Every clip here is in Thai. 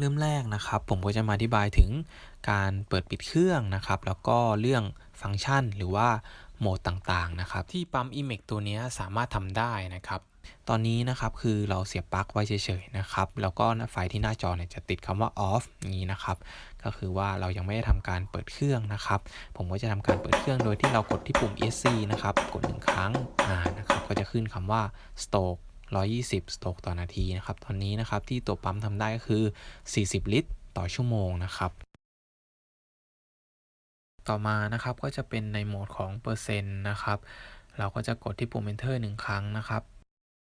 เริ่มแรกนะครับผมก็จะมาอธิบายถึงการเปิดปิดเครื่องนะครับ แล้วก็เรื่องฟังก์ชันหรือว่าโหมดต่างๆนะครับ ที่ปั๊ม iMac ตัวนี้สามารถทำได้นะครับตอนนี้นะครับคือเราเสียบปลั๊กไว้เฉยๆนะครับแล้วก็ไฟที่หน้าจอเนี่ยจะติดคำว่า off อย่างนี้นะครับก็คือว่าเรายังไม่ได้ทำการเปิดเครื่องนะครับ ผมก็จะทำการเปิดเครื่องโดยที่เรากดที่ปุ่ม ESC นะครับกดหนึ่งครั้งอ่านะครับก็จะขึ้นคำว่า stroke 120 สโตรกต่อนาทีนะครับ ตอนนี้นะครับที่ตัวปั๊มทำได้ก็คือ 40 ลิตร ต่อชั่วโมงนะครับต่อมานะครับก็จะเป็นในโหมดของเปอร์เซ็นต์นะครับ เราก็จะกดที่ปุ่ม enter หนึ่งครั้งนะครับ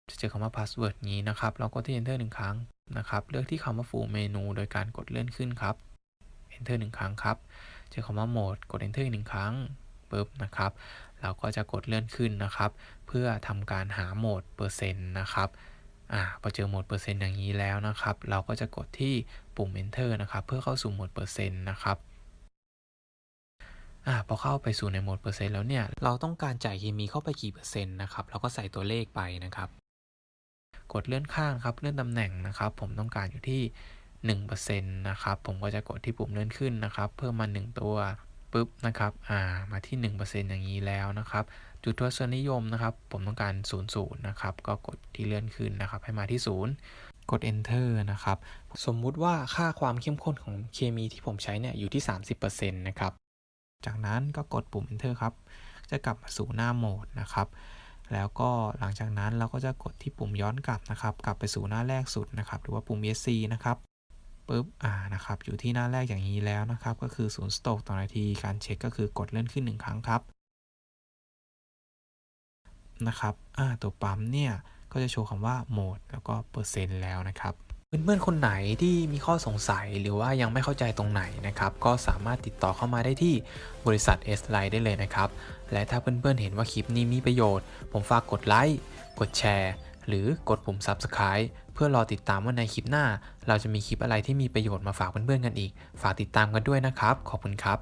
จะเจอคำว่า password นี้นะครับ เราก็ที่ enter หนึ่งครั้งนะครับ เลือกที่คำว่า full menu โดยการกดเลื่อนขึ้นครับ enter หนึ่งครั้งครับ เจอคำว่าโหมด กด enter อีกหนึ่งครั้งปุ๊บนะครับ เราก็จะกดเลื่อนขึ้นนะครับ เพื่อทำการหาโหมดเปอร์เซ็นต์นะครับอ่าพอเจอโหมดเปอร์เซ็นต์อย่างนี้แล้วนะครับ เราก็จะกดที่ปุ่ม enter นะครับ เพื่อเข้าสู่โหมดเปอร์เซ็นต์นะครับอ่าพอเข้าไปสู่ในโหมดเปอร์เซ็นต์แล้วเนี่ย เราต้องการจ่ายเคมีเข้าไปกี่เปอร์เซ็นต์นะครับ เราก็ใส่ตัวเลขไปนะครับ กดเลื่อนข้างครับ เลื่อนตำแหน่งนะครับ ผมต้องการอยู่ที่1%นะครับ ผมก็จะกดที่ปุ่มเลื่อนขึ้นนะครับ เพิ่มมา 1 ตัว ปุ๊บนะครับอ่ามาที่ 1%อย่างนี้แล้วนะครับจุดทศนิยมนะครับผมต้องการ 00นะครับก็กดที่เลื่อนขึ้นนะครับให้มาที่ 0 กด enter นะครับสมมุติว่าค่าความเข้มข้นของเคมีที่ผมใช้เนี่ยอยู่ที่ 30%นะครับจากนั้นก็กดปุ่ม enter ครับจะกลับมาสู่หน้าโหมดนะครับแล้วก็หลังจากนั้นเราก็จะกดที่ปุ่มย้อนกลับนะครับ กลับไปสู่หน้าแรกสุดนะครับ หรือว่าปุ่ม ESC นะครับ ปุ๊บอ่านะครับอยู่ที่หน้าแรกอย่างนี้แล้วนะครับก็คือ0สโตรกต่อนาทีการเช็คก็คือกดเลื่อนขึ้น 1 ครั้งครับนะครับอ่าตัวปั๊มเนี่ยก็จะโชว์คำว่าโหมดแล้วก็เปอร์เซ็นต์แล้วนะครับเพื่อนๆคนไหนที่มีข้อสงสัยหรือว่ายังไม่เข้าใจตรงไหนนะครับ ก็สามารถติดต่อเข้ามาได้ที่บริษัท S Line ได้เลยนะครับ และถ้าเพื่อนๆเห็นว่าคลิปนี้มีประโยชน์ ผมฝากกดไลค์ กดแชร์ หรือกดปุ่ม Subscribe เพื่อรอติดตามว่าในคลิปหน้า เราจะมีคลิปอะไรที่มีประโยชน์มาฝากเพื่อนๆกันอีก ฝากติดตามกันด้วยนะครับ ขอบคุณครับ